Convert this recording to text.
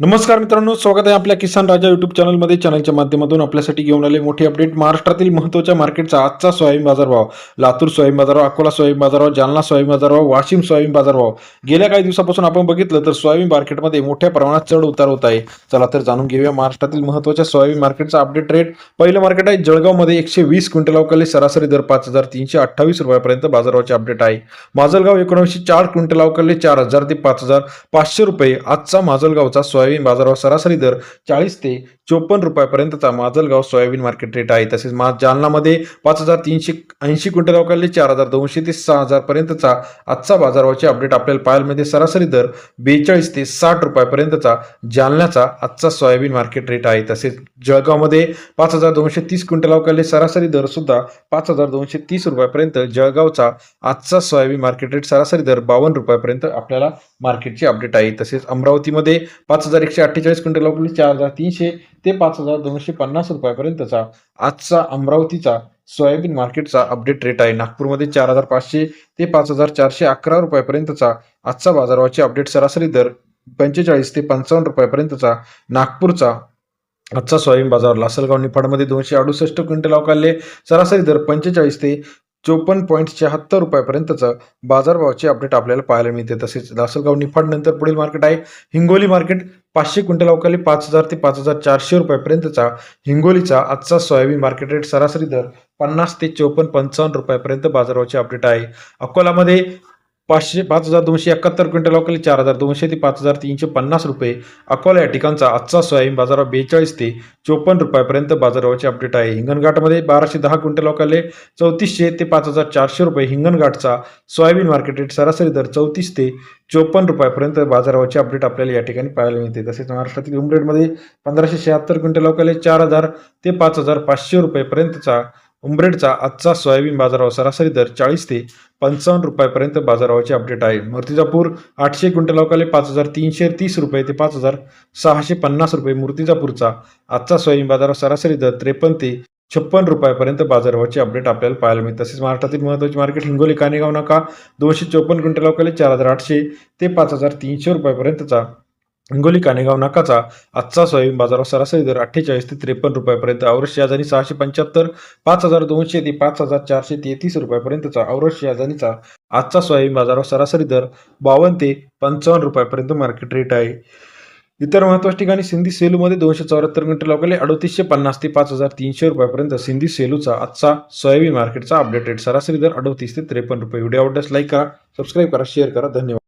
नमस्कार मित्रांनो स्वागत आहे आपल्या किसान राजा युट्यूब चॅनलमध्ये चॅनलच्या माध्यमातून आपल्यासाठी घेऊन आले मोठी अपडेट महाराष्ट्रातील महत्त्वाच्या मार्केटचा आजचा सोयाबीन बाजारभाव. लातूर सोयाबीन बाजारभाव अकोला सोयाबीन बाजारभाव जालना सोयाबीन बाजारभाव वाशिम सोयाबीन बाजारभाव. गेल्या काही दिवसापासून आपण बघितलं तर सोयाबीन मार्केटमध्ये मोठ्या प्रमाणात चढ उतार होत आहे. चला तर जाणून घेऊया महाराष्ट्रातील महत्त्वाच्या सोयाबीन मार्केटचा अपडेट रेट पहिलं मार्केट आहे जळगावमध्ये. एकशे वीस क्विंटल अवकाले सरासरी दर पाच हजार तीनशे अठ्ठावीस रुपयापर्यंत बाजारभावाचे अपडेट आहे. माजलगाव एकोणऐंशी चार क्विंटल अवकाली चार हजार ते पाच हजार पाचशे रुपये. आजचा माजलगावचा सोयाबीन बाजारावर सरासरी दर चाळीस ते चोपन्न रुपयापर्यंतचा माजलगाव सोयाबीन मार्केट रेट आहे. तसेच मा जालनामध्ये पाच हजार तीनशे ऐंशी क्विंटल अवकाळले चार हजार दोनशे ते सहा हजारपर्यंतचा आजचा बाजारावरचे अपडेट आपल्याला पाहायला मिळते. सरासरी दर बेचाळीस ते साठ रुपयापर्यंतचा जालन्याचा आजचा सोयाबीन मार्केट रेट आहे. तसेच जळगावमध्ये पाच हजार दोनशे तीस क्विंटल अवकाळले सरासरी दर सुद्धा पाच हजार दोनशे तीस रुपयापर्यंत जळगावचा आजचा सोयाबीन मार्केट रेट सरासरी दर बावन्न रुपयापर्यंत आपल्याला मार्केटची अपडेट आहे. तसेच अमरावतीमध्ये पाच हजार एकशे अठ्ठेचाळीस क्विंटल अवकाळले चार हजार तीनशे ते पाच हजार दोनशे पन्नास रुपयापर्यंतचा आजचा अमरावतीचा सोयाबीन मार्केटचा अपडेट रेट आहे. नागपूरमध्ये चार हजार पाचशे ते पाच हजार चारशे अकरा रुपयापर्यंतचा आजचा बाजाराचे अपडेट सरासरी दर पंचेचाळीस ते पंचावन्न रुपयापर्यंतचा नागपूरचा आजचा सोयाबीन बाजार. लासलगाव निफाडमध्ये दोनशे अडुसष्ट क्विंटल अवकाळले. सरासरी दर पंचेचाळीस ते चोपन्न पॉईंट शहात्तर रुपयापर्यंतचं बाजारभावाचे अपडेट आपल्याला पाहायला मिळते. तसेच लासलगाव निफाड नंतर पुढील मार्केट आहे. हिंगोली मार्केट पाचशे क्विंटल अवकाळी पाच हजार ते पाच हजार चारशे रुपयापर्यंतचा हिंगोलीचा आजचा सोयाबीन मार्केट रेट सरासरी दर पन्नास ते चोपन्न पंचावन्न रुपयापर्यंत बाजाराचे अपडेट आहे. अकोलामध्ये पाचशे पाच हजार दोनशे एकाहत्तर क्विंटल अवकाळी चार हजार दोनशे ते पाच हजार तीनशे पन्नास रुपये. अकोला या ठिकाणचा आजचा सोयाबीन बाजारावर बेचाळीस ते चोपन्न रुपयापर्यंत बाजाराचे अपडेट आहे. हिंगणघाटमध्ये बाराशे दहा क्विंटल अकोले चौतीसशे ते पाच हजार चारशे रुपये हिंगणघाटचा सोयाबीन मार्केट रेट सरासरी दर चौतीस ते चोपन्न रुपयापर्यंत बाजारावरचे अपडेट आपल्याला या ठिकाणी पाहायला मिळते. तसेच महाराष्ट्रातील उमरेडमध्ये पंधराशे शहात्तर क्विंटल अकोले चार हजार ते पाच हजार पाचशे रुपयेपर्यंतचा उमरेडचा आजचा सोयाबीन बाजारावर सरासरी दर चाळीस ते पंचावन्न रुपयापर्यंत बाजारभावाचे अपडेट आहे. मूर्तिजापूर आठशे क्विंटल अवकाले पाच हजार तीनशे तीस रुपये ते पाच हजार सहाशे पन्नास रुपये मूर्तिजापूरचा आजचा सोयाबीन बाजारावर सरासरी दर त्रेपन्न ते छप्पन रुपयापर्यंत बाजारभावाचे अपडेट आपल्याला पाहायला मिळते. तसेच महाराष्ट्रातील महत्त्वाचे मार्केट हिंगोली कानेगाव नाका दोनशे चोपन्न क्विंटल अवकाले चार हजार आठशे ते पाच हजार तीनशे रुपयापर्यंतचा हिंगोली कानेगाव नाकाचा आजचा सोयाबीन बाजारावर सरासरी दर अठ्ठेचाळीस ते त्रेपन्न रुपयापर्यंत औरस याजानी सहाशे पंच्याहत्तर पाच हजार दोनशे ते पाच हजार चारशे तेहतीस रुपयापर्यंतचा औरस याजानीचा आजचा सोयाबीन बाजारावर सरासरी दर बावन्न ते पंचावन्न रुपयापर्यंत मार्केट रेट आहे. इतर महत्त्वाच्या ठिकाणी सिंधी सेलूमध्ये दोनशे चौऱ्याहत्तर क्विंटल अवकाळले अडतीसशे पन्नास ते पाच हजार तीनशे रुपयापर्यंत सिंधी सेलूचा आजचा सोयाबीन मार्केटचा अपडेटेड सरासरी दर अडतीस ते त्रेपन्न रुपये. व्हिडिओ आवडल्यास लाईक करा सबस्क्राईब करा शेअर करा. धन्यवाद.